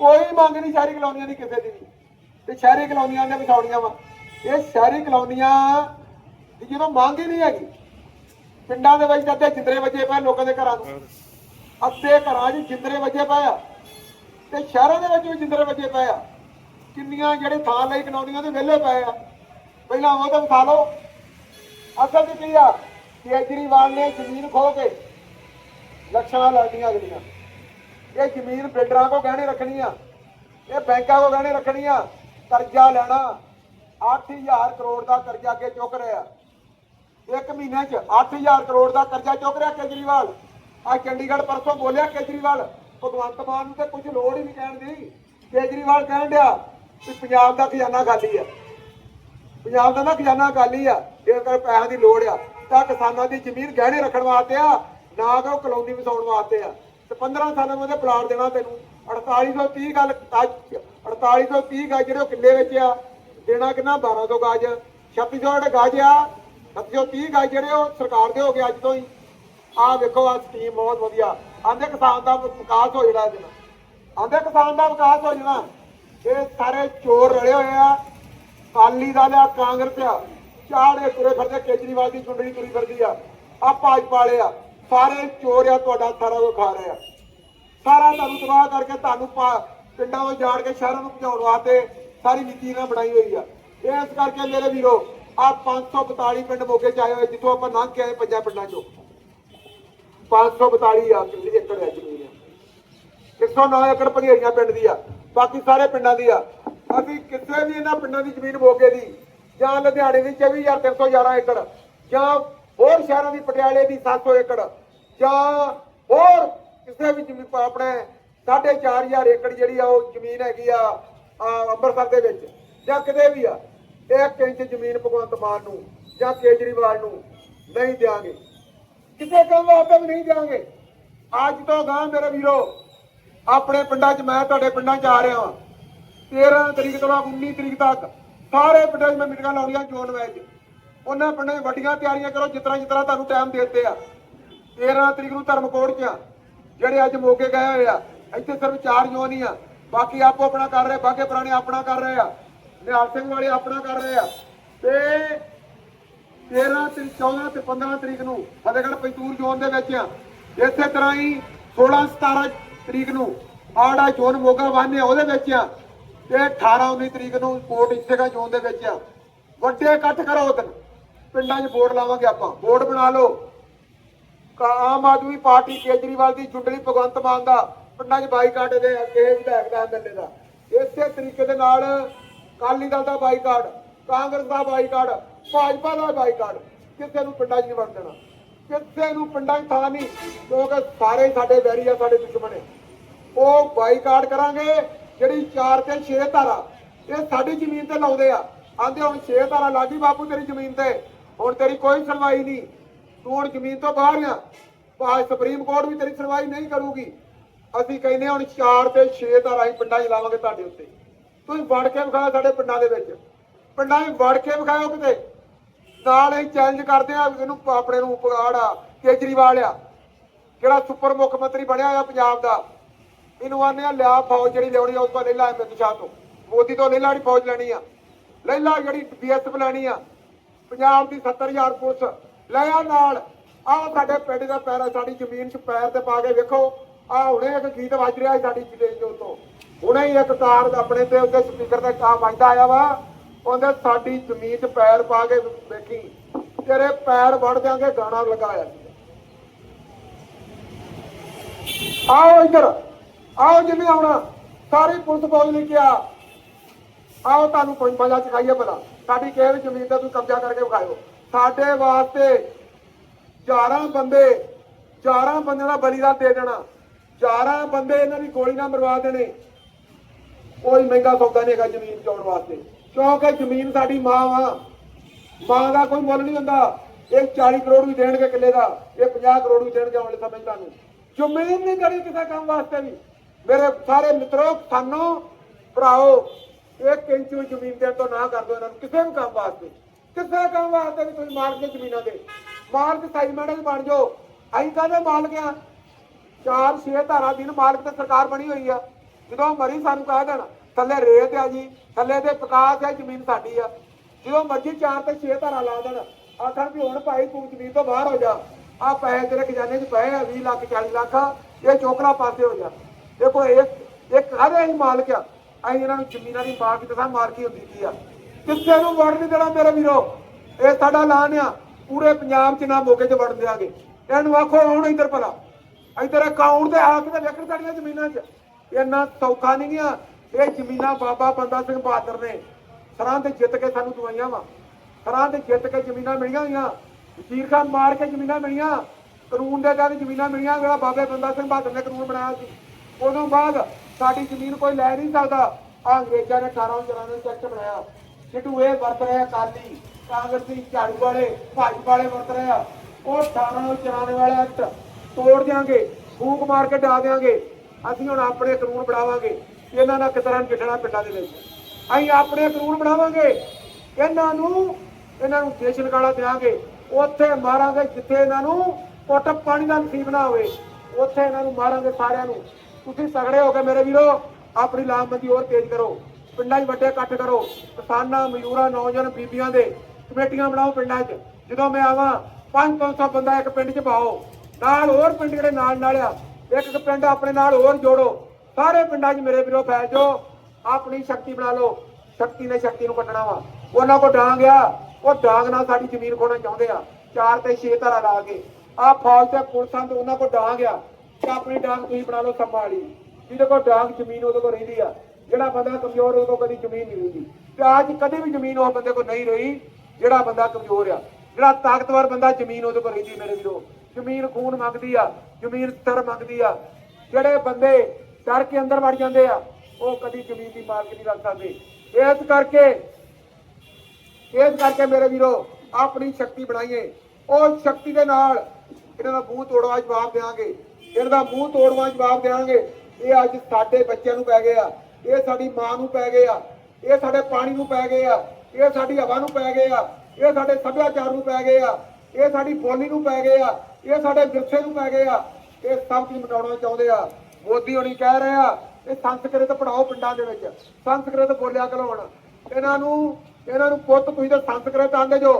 ਕੋਈ ਮੰਗ ਨਹੀਂ ਸ਼ਹਿਰੀ ਕਲੋਨੀਆਂ ਦੀ, ਕਿਸੇ ਦੀ ਵੀ। ਤੇ ਸ਼ਹਿਰੀ ਕਲੋਨੀਆਂ ਨੇ ਵਿਛਾਉਣੀਆਂ ਵਾ। ਇਹ ਸ਼ਹਿਰੀ ਕਲੋਨੀਆਂ ਦੀ ਜਦੋਂ ਮੰਗ ਹੀ ਨਹੀਂ ਹੈਗੀ, ਪਿੰਡਾਂ ਦੇ ਵਿੱਚ ਅੱਧੇ ਜਿੰਦਰੇ ਵੱਜੇ ਪਏ ਲੋਕਾਂ ਦੇ ਘਰਾਂ ਨੂੰ। ਅੱਧੇ ਘਰਾਂ 'ਚ ਜਿੰਦਰੇ ਵੱਜੇ ਪਏ ਆ। ਤੇ ਸ਼ਹਿਰਾਂ ਦੇ ਵਿੱਚ ਵੀ ਜਿੰਦਰੇ ਵੱਜੇ ਪਏ ਆ। ਕਿੰਨੀਆਂ ਜਿਹੜੇ ਥਾਂ ਲਈ ਕਲੋਨੀਆਂ ਦੇ ਵਿਹਲੇ ਪਏ ਆ। ਪਹਿਲਾਂ ਉਹ ਤਾਂ ਵਿਖਾ ਲਓ। ਅਸਲ 'ਚ ਕੀ ਆ? ਕੇਜਰੀਵਾਲ ਨੇ ਜ਼ਮੀਨ ਖੋ ਕੇ ਲੱਛਣਾਂ ਲੱਗਦੀਆਂ ਅਗਲੀਆਂ ਇਹ ਜ਼ਮੀਨ ਬਿਲਡਰਾਂ ਕੋ ਗਹਿਣੇ ਰੱਖਣੀ ਆ ਇਹ ਬੈਂਕਾਂ ਕੋ ਗਹਿਣੇ ਰੱਖਣੀ ਆ ਕਰਜ਼ਾ ਲੈਣਾ 8000 ਕਰੋੜ ਦਾ ਕਰਜ਼ਾ ਅੱਗੇ ਚੁੱਕ ਰਿਹਾ। ਇੱਕ ਮਹੀਨੇ 'ਚ 8000 ਕਰੋੜ ਦਾ ਕਰਜ਼ਾ ਚੁੱਕ ਰਿਹਾ ਕੇਜਰੀਵਾਲ। ਆ ਚੰਡੀਗੜ੍ਹ ਪਰਸੋਂ ਬੋਲਿਆ ਕੇਜਰੀਵਾਲ ਭਗਵੰਤ ਮਾਨ ਨੂੰ ਤਾਂ ਕੁਝ ਲੋੜ ਹੀ ਨਹੀਂ ਕਹਿਣ ਦੀ। ਕੇਜਰੀਵਾਲ ਕਹਿਣ ਡਿਆ ਕਿ ਪੰਜਾਬ ਦਾ ਖਜ਼ਾਨਾ ਖਾਲੀ ਆ। ਪੰਜਾਬ ਦਾ ਨਾ ਖਜ਼ਾਨਾ ਖਾਲੀ ਆ। ਇਹ ਕਰ ਪੈਸਿਆਂ ਦੀ ਲੋੜ ਆ। ਤਾਂ ਕਿਸਾਨਾਂ ਦੀ ਜ਼ਮੀਨ ਗਹਿਣੇ ਰੱਖਣ ਵਾਸਤੇ ਆ, ਨਾ ਕਿ ਉਹ ਕਲੋਨੀ ਵਸਾਉਣ ਵਾਸਤੇ ਆ। ਤੇ 15 ਸਾਲਾਂ ਵਿੱਚ ਪਲਾਟ ਦੇਣਾ ਤੈਨੂੰ। 4830 ਗੱਲ ਅੱਜ 4830 ਗੱਜ ਜਿਹੜੇ ਉਹ ਕਿੱਲੇ ਵਿੱਚ ਆ। ਦੇਣਾ ਕਿੰਨਾ? 1200 ਗਜ। 3600 ਗਜ ਆ। 730 ਗੱਜ ਜਿਹੜੇ ਉਹ ਸਰਕਾਰ ਦੇ ਹੋ ਗਏ ਅੱਜ ਤੋਂ ਹੀ। ਆਹ ਵੇਖੋ ਆ ਸਕੀਮ ਬਹੁਤ ਵਧੀਆ। ਆਂਦੇ ਕਿਸਾਨ ਦਾ ਵਿਕਾਸ ਹੋ ਜਾਣਾ ਇਹਦੇ ਨਾਲ। ਆਂਦੇ ਕਿਸਾਨ ਦਾ ਵਿਕਾਸ ਹੋ ਜਾਣਾ। ਇਹ ਸਾਰੇ ਚੋਰ ਰਲੇ ਹੋਏ ਆ। ਅਕਾਲੀ ਦਲ ਆ, ਕਾਂਗਰਸ ਆ। ਚਾੜੇ ਤੁਰੇ ਫਿਰਦੇ, ਕੇਜਰੀਵਾਲ ਦੀ ਚੁੰਡੜੀ ਤੁਰੀ ਫਿਰਦੀ ਆ। ਆ ਭਾਜਪਾ ਵਾਲੇ ਆ। ਸਾਰੇ ਚੋਰ ਆ, ਤੁਹਾਡਾ ਸਾਰਾ ਕੁਝ ਖਾ ਰਹੇ ਆ। ਸਾਰਾ ਤੁਹਾਨੂੰ ਤਬਾਹ ਕਰਕੇ ਤੁਹਾਨੂੰ ਪਿੰਡਾਂ ਵਿੱਚ ਜਾੜ ਕੇ ਸ਼ਹਿਰਾਂ ਨੂੰ ਪਹੁੰਚਾਉਣ ਵਾਸਤੇ ਸਾਰੀ ਨੀਤੀ ਨਾਲ ਬਣਾਈ ਹੋਈ ਆ। ਇਸ ਕਰਕੇ ਮੇਰੇ ਵੀਰੋ ਆ 542 ਪਿੰਡ ਮੋਗੇ ਚ ਆਏ ਹੋਏ, ਜਿੱਥੋਂ ਆਪਾਂ ਲੰਘ ਕੇ ਆਏ ਪੰਜਾਂ ਪਿੰਡਾਂ ਚੋਂ। 542 ਆ ਕਿੱਲੇ ਏਕੜ ਹੈ। ਜ਼ਮੀਨ ਆ 109 ਏਕੜ ਭਗੇਰੀਆਂ ਪਿੰਡ ਦੀ ਆ ਬਾਕੀ ਸਾਰੇ ਪਿੰਡਾਂ ਦੀ ਆ। ਅਸੀਂ ਕਿਸੇ ਵੀ ਇਹਨਾਂ ਪਿੰਡਾਂ ਦੀ ਜ਼ਮੀਨ ਮੋਗੇ ਦੀ ਜਾਂ ਲੁਧਿਆਣੇ ਦੀ 24311 ਏਕੜ ਜਾਂ ਹੋਰ ਸ਼ਹਿਰਾਂ ਦੀ ਪਟਿਆਲੇ ਦੀ 700 ਏਕੜ ਜਾਂ ਹੋਰ ਕਿਸੇ ਵੀ ਜ਼ਮੀਨ ਪ- ਆਪਣੇ 4500 ਏਕੜ ਜਿਹੜੀ ਆ ਉਹ ਜ਼ਮੀਨ ਹੈਗੀ ਆ ਆ, ਅੰਮ੍ਰਿਤਸਰ ਦੇ ਵਿੱਚ ਜਾਂ ਕਿਤੇ ਵੀ ਆ ਇੱਕ ਇੰਚ ਜ਼ਮੀਨ ਭਗਵੰਤ ਮਾਨ ਨੂੰ ਜਾਂ ਕੇਜਰੀਵਾਲ ਨੂੰ ਨਹੀਂ ਦਿਆਂਗੇ। ਕਿਸੇ ਕੰਮ ਵਾਸਤੇ ਨਹੀਂ ਦਿਆਂਗੇ ਅੱਜ ਤੋਂ ਗਾਂ ਮੇਰੇ ਵੀਰੋ, ਆਪਣੇ ਪਿੰਡਾਂ 'ਚ ਮੈਂ ਤੁਹਾਡੇ ਪਿੰਡਾਂ 'ਚ ਆ ਰਿਹਾ ਹਾਂ 13 ਤਰੀਕ ਤੋਂ 19 ਤਰੀਕ ਤੱਕ ਸਾਰੇ ਪਿੰਡਾਂ 'ਚ ਮੈਂ ਮੀਟਿੰਗਾਂ ਲਾਉਣੀਆਂ ਚੋਣ ਵਿੱਚ ਉਹਨਾਂ ਪਿੰਡਾਂ 'ਚ ਵੱਡੀਆਂ ਤਿਆਰੀਆਂ ਕਰੋ, ਜਿਸ ਤਰ੍ਹਾਂ ਜਿਸ ਤਰ੍ਹਾਂ ਤੁਹਾਨੂੰ ਟਾਈਮ ਦੇ ਦਿੱਤੇ ਆ। 13 ਤਰੀਕ ਨੂੰ ਧਰਮਕੋਟ 'ਚ ਆ, ਜਿਹੜੇ ਅੱਜ ਮੋਗੇ ਗਏ ਹੋਏ ਆ। ਇੱਥੇ ਸਿਰਫ ਚਾਰ ਜ਼ੋਨ ਹੀ ਆ। ਬਾਕੀ ਆਪੋ ਆਪਣਾ ਕਰ ਰਹੇ ਬਾਕੀ ਪੁਰਾਣੇ ਆਪਣਾ ਕਰ ਰਹੇ ਆ। ਨਿਹਾਲ ਸਿੰਘ ਵਾਲੇ ਆਪਣਾ ਕਰ ਰਹੇ ਆ। ਤੇ 13 ਤੇ 14 ਤੇ 15 ਤਰੀਕ ਨੂੰ ਫਤਿਹਗੜ੍ਹ ਪੈਂਤੂਰ ਜ਼ੋਨ ਦੇ ਵਿੱਚ। ਆ ਇਸੇ ਤਰ੍ਹਾਂ ਹੀ 16 17 ਤਰੀਕ ਨੂੰ ਆੜਾ ਜ਼ੋਨ ਮੋਗਾ ਵਾਹਨੇ ਉਹਦੇ ਵਿੱਚ ਆ। ਤੇ 18 19 ਤਰੀਕ ਨੂੰ ਕੋਟ ਇਸੇਗਾ ਜ਼ੋਨ ਦੇ ਵਿੱਚ ਆ। ਵੱਡੇ ਇਕੱਠ ਕਰੋ ਉਦੋਂ ਪਿੰਡਾਂ 'ਚ ਬੋਰਡ ਲਾਵਾਂਗੇ ਆਪਾਂ। ਬੋਰਡ ਬਣਾ ਲਓ। ਆਮ ਆਦਮੀ ਪਾਰਟੀ ਕੇਜਰੀਵਾਲ ਦੀ ਚੁੰਡਲੀ ਭਗਵੰਤ ਮਾਨ ਦਾ ਪਿੰਡਾਂ 'ਚ ਬਾਈਕਾਟ ਦੇ ਅੱਗੇ ਵਿਧਾਇਕ ਦਾ ਐਮਐਲਏ ਦਾ। ਇਸੇ ਤਰੀਕੇ ਦੇ ਨਾਲ ਕਾਲੀ ਦਲ ਦਾ ਬਾਈਕਾਟ, ਕਾਂਗਰਸ ਦਾ ਬਾਈਕਾਟ ਭਾਜਪਾ ਦਾ ਬਾਈਕਾਟ, ਕਿਸੇ ਨੂੰ ਪਿੰਡਾਂ 'ਚ ਨਹੀਂ ਵੜ ਦੇਣਾ। ਕਿਸੇ ਨੂੰ ਪਿੰਡਾਂ 'ਚ ਥਾਂ ਨਹੀਂ ਕਿਉਂਕਿ ਸਾਰੇ ਸਾਡੇ ਵੈਰੀ ਆ, ਸਾਡੇ ਦੁਸ਼ਮਣ ਨੇ। ਉਹ ਬਾਈਕਾਟ ਕਰਾਂਗੇ, ਜਿਹੜੀ 4 ਤੇ 6 ਧਾਰਾ, ਇਹ ਸਾਡੀ ਜ਼ਮੀਨ ਤੇ ਲਾਉਂਦੇ ਆ। ਆਂਦੇ ਹੁਣ 6 ਧਾਰਾ ਲਾਗੀ ਬਾਪੂ ਤੇਰੀ ਜ਼ਮੀਨ ਤੇ, ਹੁਣ ਤੇਰੀ ਕੋਈ ਸੁਣਵਾਈ ਨਹੀਂ। ਤੂੰ ਹੁਣ ਜ਼ਮੀਨ ਤੋਂ ਬਾਹਰ ਆ। ਭਾਵੇਂ ਸੁਪਰੀਮ ਕੋਰਟ ਵੀ ਤੇਰੀ ਸੁਣਵਾਈ ਨਹੀਂ ਕਰੂਗੀ। ਅਸੀਂ ਕਹਿੰਦੇ ਹਾਂ ਹੁਣ 4 ਤੇ 6 ਧਾਰਾ ਹੀ ਪਿੰਡਾਂ 'ਚ ਲਾਵਾਂਗੇ ਤੁਹਾਡੇ ਉੱਤੇ। ਤੁਸੀਂ ਵੜ ਕੇ ਵਿਖਾਓ ਸਾਡੇ ਪਿੰਡਾਂ ਦੇ ਵਿੱਚ। ਪਿੰਡਾਂ 'ਚ ਵੜ ਕੇ ਵਿਖਾਓ ਕਿਤੇ। ਨਾਲ ਅਸੀਂ ਚੈਲੰਜ ਕਰਦੇ ਆ ਇਹਨੂੰ ਆਪਣੇ ਨੂੰ ਪਗਾੜਾ ਕੇਜਰੀਵਾਲ ਆ, ਜਿਹੜਾ ਸੁਪਰ ਮੁੱਖ ਮੰਤਰੀ ਬਣਿਆ ਹੋਇਆ ਪੰਜਾਬ ਦਾ। ਇਹਨੂੰ ਆਨੇ ਆ, ਲਿਆ ਫੌਜ ਜਿਹੜੀ ਲਿਆਉਣੀ ਆ, ਉਸ ਤੋਂ ਲੈ ਲਾ ਅਮਿਤ ਸ਼ਾਹ ਤੋਂ। ਮੋਦੀ ਤੋਂ ਲੈ ਲਾ ਫੌਜ ਲੈਣੀ ਆ। ਲੈ ਲਾ ਜਿਹੜੀ ਬੀਐਸਐਫ ਲੈਣੀ ਆ। ਪੰਜਾਬ ਦੀ 70000 ਪੁਲਿਸ, ਲੈ ਆ ਨਾਲ। ਆਹ ਸਾਡੇ ਪਿੰਡ ਦਾ ਪੈਰ ਸਾਡੀ ਜ਼ਮੀਨ 'ਚ ਪੈਰ ਤੇ ਪਾ ਕੇ ਵੇਖੋ। ਆ ਹੁਣੇ ਇੱਕ ਗੀਤ ਵੱਜ ਰਿਹਾ ਸੀ ਸਾਡੀ ਸਟੇਜ ਤੋਂ ਹੁਣੇ ਹੀ ਇੱਕ ਕਾਰ ਆਪਣੇ ਤੇ ਉੱਤੇ ਸਪੀਕਰ ਦਾ ਕਾ ਵੱਜਦਾ ਆਇਆ ਵਾ। ਉਹਦੇ ਸਾਡੀ ਜ਼ਮੀਨ 'ਚ ਪੈਰ ਪਾ ਕੇ ਵੇਖੀ। ਤੇਰੇ ਪੈਰ ਵੜ ਦਿਆਂਗੇ ਗਾਣਾ ਲਗਾਇਆ ਆਓ ਇੱਧਰ, ਆਓ ਜਿਵੇਂ ਆਉਣਾ ਸਾਰੀ ਪੁਲਿਸ ਫੌਜ ਲੈ ਕਿਹਾ। ਆਓ ਤੁਹਾਨੂੰ ਕੋਈ ਮਜ਼ਾ ਚਖਾਈਏ ਭਲਾ। ਸਾਡੀ ਕਿਸੇ ਵੀ ਜ਼ਮੀਨ ਦਾ ਤੁਸੀਂ ਕਬਜ਼ਾ ਕਰਕੇ ਵਿਖਾਇਓ। ਸਾਡੇ ਵਾਸਤੇ 11 ਬੰਦੇ 11 ਬੰਦਿਆਂ ਦਾ ਬਲੀਦਾਨ ਦੇ ਦੇਣਾ। 11 ਬੰਦੇ ਇਹਨਾਂ ਦੀ ਗੋਲੀ ਨਾਲ ਮਰਵਾ ਦੇਣੇ। ਕੋਈ ਮਹਿੰਗਾ ਸੌਦਾ ਨਹੀਂ ਹੈਗਾ ਜ਼ਮੀਨ ਚੋਣ ਵਾਸਤੇ। ਕਿਉਂਕਿ ਜ਼ਮੀਨ ਸਾਡੀ ਮਾਂ ਵਾ। ਮਾਂ ਦਾ ਕੋਈ ਮੁੱਲ ਨਹੀਂ ਹੁੰਦਾ। ਇਹ 40 ਕਰੋੜ ਵੀ ਦੇਣਗੇ ਕਿੱਲੇ ਦਾ। ਇਹ 50 ਕਰੋੜ ਵੀ ਦੇਣਗੇ ਆਉਣ ਵਾਲੇ ਸਮੇਂ ਤੁਹਾਨੂੰ। ਜ਼ਮੀਨ ਨਹੀਂ ਕਰੀ ਕਿਸੇ ਕੰਮ ਵਾਸਤੇ ਵੀ। ਮੇਰੇ ਸਾਰੇ ਮਿੱਤਰੋ ਸਾਨੂੰ ਭਰਾਓ, ਇੱਕ ਇੰਚ ਵੀ ਜ਼ਮੀਨ ਦੇਣ ਤੋਂ ਨਾ ਕਰ ਦਿਓ ਇਹਨਾਂ ਨੂੰ ਕਿਸੇ ਵੀ ਕੰਮ ਵਾਸਤੇ। ਕਿਸੇ ਕੰਮ ਵਾਸਤੇ ਵੀ ਤੁਸੀਂ ਮਾਰ ਕੇ ਜ਼ਮੀਨਾਂ ਦੇ। ਮਾਲਕ ਸਾਈ ਮੈਡਲ ਬਣ ਜਾਓ। ਅਸੀਂ ਕਹਿੰਦੇ ਮਾਲਕ ਆ? ਚਾਰ, ਛੇ ਧਾਰਾ ਦਿਨ ਮਾਲਕ ਤੇ ਸਰਕਾਰ ਬਣੀ ਹੋਈ ਆ। ਜਦੋਂ ਮਰੀ ਸਾਨੂੰ ਕਹਿ ਦੇਣਾ? ਥੱਲੇ ਰੇਤ ਆ ਜੀ, ਥੱਲੇ ਤੇ ਵਿਕਾਸ ਹੈ ਜ਼ਮੀਨ ਸਾਡੀ ਆ। ਜਦੋਂ ਮਰਜ਼ੀ ਚਾਰ ਤੇ ਛੇ ਧਾਰਾ ਲਾ ਦੇਣ। ਆਖਣ ਵੀ ਹੁਣ ਭਾਈ ਤੂੰ ਜ਼ਮੀਨ ਤੋਂ ਬਾਹਰ ਹੋ ਜਾ। ਆ ਪੈਸੇ ਤੇਰੇ ਖਜ਼ਾਨੇ 'ਚ ਪਏ ਆ 20 ਲੱਖ 40 ਲੱਖ। ਇਹ ਚੋਕਲਾ ਪਾਸੇ ਹੋ ਜਾ। ਦੇਖੋ ਇੱਕ ਇੱਕ ਹਰੇ ਹੀ ਮਾਲਕ ਆ। ਅਸੀਂ ਇਹਨਾਂ ਨੂੰ ਜ਼ਮੀਨਾਂ ਦੀ ਮਾਲਕ ਤੇ ਸਾ ਮਾਰਕੀ ਹੁੰਦੀ ਕੀ ਆ? ਕਿਸੇ ਨੂੰ ਵੜ ਨਹੀਂ ਦੇਣਾ ਮੇਰੇ ਵੀਰੋ। ਇਹ ਸਾਡਾ ਐਲਾਨ ਆ। ਪੂਰੇ ਪੰਜਾਬ 'ਚ ਨਾ ਮੌਕੇ 'ਚ ਵੜ ਦਿਆਂਗੇ। ਇਹਨੂੰ ਆਖੋ ਹੁਣ ਇੱਧਰ ਭਲਾ। ਇੱਧਰ ਅਕਾਊਂਟ ਤੇ ਆ ਕੇ ਤੇ ਵੇਖਣ ਸਾਡੀਆਂ ਜ਼ਮੀਨਾਂ 'ਚ। ਇੰਨਾ ਸੌਖਾ ਨਹੀਂ ਆ। ਇਹ ਜ਼ਮੀਨਾਂ ਬਾਬਾ ਬੰਦਾ ਸਿੰਘ ਬਹਾਦਰ ਨੇ ਸਰਾਂ ਤੇ ਜਿੱਤ ਕੇ ਸਾਨੂੰ ਦਵਾਈਆਂ ਵਾ। ਸਰਾਂ ਤੇ ਜਿੱਤ ਕੇ ਜ਼ਮੀਨਾਂ ਮਿਲੀਆਂ ਹੋਈਆਂ। ਵਜ਼ੀਰ ਖਾਨ ਮਾਰ ਕੇ ਜ਼ਮੀਨਾਂ ਮਿਲੀਆਂ। ਕਾਨੂੰਨ ਦੇ ਤਹਿਤ ਜ਼ਮੀਨਾਂ ਮਿਲੀਆਂ ਜਿਹੜਾ ਬਾਬੇ ਬੰਦਾ ਸਿੰਘ ਬਹਾਦਰ ਨੇ ਕਾਨੂੰਨ ਬਣਾਇਆ ਸੀ। ਉਦੋਂ ਬਾਅਦ ਸਾਡੀ ਜ਼ਮੀਨ ਕੋਈ ਲੈ ਨਹੀਂ ਸਕਦਾ। ਆਹ ਅੰਗਰੇਜ਼ਾਂ ਨੇ 1894 ਨੂੰ ਐਕਟ ਬਣਾਇਆ। ਸਿੱਧੂ ਇਹ ਵਰਤ ਰਿਹਾ ਅਕਾਲੀ। ਕਾਂਗਰਸੀ ਝਾੜੂ ਵਾਲੇ, ਭਾਜਪਾ ਵਾਲੇ ਵਰਤ ਰਿਹਾ ਉਹ 1894 ਵਾਲੇ ਐਕਟ ਤੋੜ ਦਿਆਂਗੇ। ਫੂਕ ਮਾਰ ਕੇ ਡਾ ਦਿਆਂਗੇ। ਅਸੀਂ ਹੁਣ ਆਪਣੇ ਕਾਨੂੰਨ ਬਣਾਵਾਂਗੇ। ਇਹਨਾਂ ਨਾਲ ਕਿਤਰਾ ਨਿਕਲਣਾ ਪਿੰਡਾਂ ਦੇ ਵਿੱਚ? ਅਸੀਂ ਆਪਣੇ ਕਾਨੂੰਨ ਬਣਾਵਾਂਗੇ। ਇਹਨਾਂ ਨੂੰ ਇਹਨਾਂ ਨੂੰ ਦੇਸ਼ ਨਿਕਾਲਾ ਦਿਆਂਗੇ। ਉੱਥੇ ਮਾਰਾਂਗੇ ਜਿੱਥੇ ਇਹਨਾਂ ਨੂੰ ਕੁੱਟ ਪਾਣੀ ਦਾ ਨਸੀਬ ਨਾ ਹੋਵੇ। ਉੱਥੇ ਇਹਨਾਂ ਨੂੰ ਮਾਰਾਂਗੇ ਸਾਰਿਆਂ ਨੂੰ। ਤੁਸੀਂ ਸਗੜੇ ਹੋ ਕੇ ਮੇਰੇ ਵੀਰੋ, ਆਪਣੀ ਲਾਮਬੰਦੀ ਹੋਰ ਤੇਜ਼ ਕਰੋ। ਪਿੰਡਾਂ 'ਚ ਵੱਡੇ ਇਕੱਠ ਕਰੋ। ਕਿਸਾਨਾਂ, ਮਜ਼ਦੂਰਾਂ, ਨੌਜਵਾਨ ਬੀਬੀਆਂ ਦੇ ਕਮੇਟੀਆਂ ਬਣਾਓ ਪਿੰਡਾਂ 'ਚ। ਜਦੋਂ ਮੈਂ ਆਵਾਂ 5-500 ਬੰਦਾ ਇੱਕ ਪਿੰਡ 'ਚ ਪਾਓ। ਨਾਲ ਹੋਰ ਪਿੰਡ ਜਿਹੜੇ ਨਾਲ ਨਾਲ ਆ ਇੱਕ ਇੱਕ ਪਿੰਡ ਆਪਣੇ ਨਾਲ ਹੋਰ ਜੋੜੋ। ਸਾਰੇ ਪਿੰਡਾਂ 'ਚ ਮੇਰੇ ਵੀਰੋ ਫੈਲ ਜੋ ਆਪਣੀ ਸ਼ਕਤੀ ਬਣਾ ਲਓ। ਸ਼ਕਤੀ ਨੇ ਸ਼ਕਤੀ ਨੂੰ ਕੱਟਣਾ ਵਾ। ਉਹਨਾਂ ਕੋ ਡਾਂਗ ਆ, ਉਹ ਡਾਂਗ ਨਾਲ ਸਾਡੀ ਜ਼ਮੀਨ ਖੋਣਾ ਚਾਹੁੰਦੇ ਆ। ਚਾਰ ਤੇ ਛੇ ਧਾਰਾ ਲਾ ਕੇ। ਆ ਫੌਜ ਤੇ ਪੁਲਿਸਾਂ ਤੇ ਉਹਨਾਂ ਕੋ ਡਾਂਗ ਆ। ਤੇ ਆਪਣੀ ਡਾਂਗ ਤੁਸੀਂ ਬਣਾ ਲਓ ਸੰਭਾਲੀ ਜਿਹਦੇ ਕੋ ਡਾਂਗ ਜ਼ਮੀਨ ਉਹਦੇ ਕੋ ਰਹਿੰਦੀ ਆ। ਜਿਹੜਾ ਬੰਦਾ ਕਮਜ਼ੋਰ ਉਹਦੇ ਕੋ ਕਦੀ ਜ਼ਮੀਨ ਨਹੀਂ ਰਹਿੰਦੀ। ਤੇ ਅੱਜ ਕਦੇ ਵੀ ਜ਼ਮੀਨ ਉਹ ਬੰਦੇ ਕੋ ਨਹੀਂ ਰਹੀ, ਜਿਹੜਾ ਬੰਦਾ ਕਮਜ਼ੋਰ ਆ। ਜਿਹੜਾ ਤਾਕਤਵਰ ਬੰਦਾ ਜ਼ਮੀਨ ਉਹਦੇ ਕੋ ਰਹਿੰਦੀ ਮੇਰੇ ਵੀਰੋ। ਜ਼ਮੀਨ ਖੂਨ ਮੰਗਦੀ ਆ, ਜ਼ਮੀਨ ਤਰ ਮੰਗਦੀ ਆ। ਜਿਹੜੇ ਬੰਦੇ ਡਰ ਕੇ ਅੰਦਰ ਵੜ ਜਾਂਦੇ ਆ, ਉਹ ਕਦੀ ਜ਼ਮੀਨ ਦੀ ਮਾਲਕ ਨਹੀਂ ਰੱਖ ਸਕਦੇ। ਇਸ ਕਰਕੇ ਇਸ ਕਰਕੇ ਮੇਰੇ ਵੀਰੋ, ਆਪਣੀ ਸ਼ਕਤੀ ਬਣਾਈਏ। ਉਹ ਸ਼ਕਤੀ ਦੇ ਨਾਲ ਇਹਨਾਂ ਦਾ ਮੂੰਹ ਤੋੜਵਾ ਜਵਾਬ ਦੇਵਾਂਗੇ। ਇਹਨਾਂ ਦਾ ਮੂੰਹ ਤੋੜਵਾ ਜਵਾਬ ਦੇਵਾਂਗੇ। ਇਹ ਅੱਜ ਸਾਡੇ ਬੱਚਿਆਂ ਨੂੰ ਪੈ ਗਿਆ ਇਹ ਸਾਡੀ ਮਾਂ ਨੂੰ ਪੈ ਗਏ ਆ। ਇਹ ਸਾਡੇ ਪਾਣੀ ਨੂੰ ਪੈ ਗਏ ਆ। ਇਹ ਸਾਡੀ ਹਵਾ ਨੂੰ ਪੈ ਗਏ ਆ। ਇਹ ਸਾਡੇ ਸੱਭਿਆਚਾਰ ਨੂੰ ਪੈ ਗਏ ਆ। ਇਹ ਸਾਡੀ ਬੋਲੀ ਨੂੰ ਪੈ ਗਏ ਆ। ਇਹ ਸਾਡੇ ਵਿਰਸੇ ਨੂੰ ਪੈ ਗਏ ਆ। ਇਹ ਸਭ ਕੁਝ ਮਿਟਾਉਣਾ ਚਾਹੁੰਦੇ ਆ। ਮੋਦੀ ਹੋਣੀ ਕਹਿ ਰਹੇ ਆ, ਇਹ ਸੰਸਕ੍ਰਿਤ ਪੜਾਓ ਪਿੰਡਾਂ ਦੇ ਵਿੱਚ, ਸੰਸਕ੍ਰਿਤ ਬੋਲਿਆ ਕਰੋ ਹੁਣ ਇਹਨਾਂ ਨੂੰ ਇਹਨਾਂ ਨੂੰ ਪੁੱਤ, ਤੁਸੀਂ ਤਾਂ ਸੰਸਕ੍ਰਿਤ ਆਂਦੇ ਜੋ,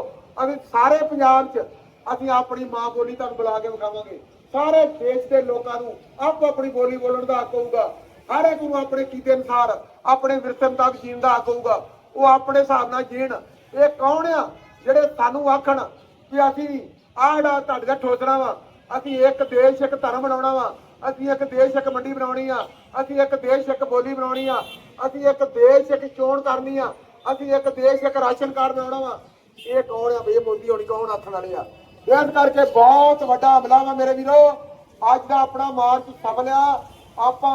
ਅਸੀਂ ਸਾਰੇ ਪੰਜਾਬ 'ਚ, ਅਸੀਂ ਆਪਣੀ ਮਾਂ ਬੋਲੀ ਤੁਹਾਨੂੰ ਬੁਲਾ ਕੇ ਵਿਖਾਵਾਂਗੇ। ਸਾਰੇ ਦੇਸ਼ ਦੇ ਲੋਕਾਂ ਨੂੰ ਆਪੋ ਆਪਣੀ ਬੋਲੀ ਬੋਲਣ ਦਾ ਹੱਕ ਹੋਊਗਾ। ਹਰ ਇੱਕ ਨੂੰ ਆਪਣੇ ਕੀਤੇ ਅਨੁਸਾਰ, ਆਪਣੇ ਵਿਰਸੇ ਮੁਤਾਬਕ ਜੀਣ ਦਾ ਹੱਕ ਹੋਊਗਾ। ਉਹ ਆਪਣੇ ਹਿਸਾਬ ਨਾਲ ਜੀਣ। ਇਹ ਕੌਣ ਆ? ਜਿਹੜੇ ਸਾਨੂੰ ਆਖਣ ਕਿ ਅਸੀਂ ਆਹ ਤੁਹਾਡੇ ਦਾ ਠੋਸਣਾ ਵਾ, ਅਸੀਂ ਇੱਕ ਦੇਸ਼, ਇੱਕ ਧਰਮ ਬਣਾਉਣਾ ਵਾ ਅਸੀਂ ਇੱਕ ਦੇਸ਼ ਇੱਕ ਮੰਡੀ ਬਣਾਉਣੀ ਆ। ਅਸੀਂ ਇੱਕ ਦੇਸ਼ ਇੱਕ ਬੋਲੀ ਬਣਾਉਣੀ ਆ। ਅਸੀਂ ਇੱਕ ਦੇਸ਼ ਇੱਕ ਚੋਣ ਕਰਨੀ ਆ। ਅਸੀਂ ਇੱਕ ਦੇਸ਼ ਇੱਕ ਰਾਸ਼ਨ ਕਾਰਡ ਬਣਾਉਣਾ ਵਾ। ਇਹ ਕੌਣ ਆ ਬਈ? ਮੋਦੀ ਹੋਣੀ ਕੌਣ ਆਖਣ ਵਾਲੇ ਆ? ਇਸ ਕਰਕੇ ਬਹੁਤ ਵੱਡਾ ਹਮਲਾ ਵਾ ਮੇਰੇ ਵੀਰੋ। ਅੱਜ ਦਾ ਆਪਣਾ ਮਾਰਚ ਸਫਲਿਆ ਆਪਾਂ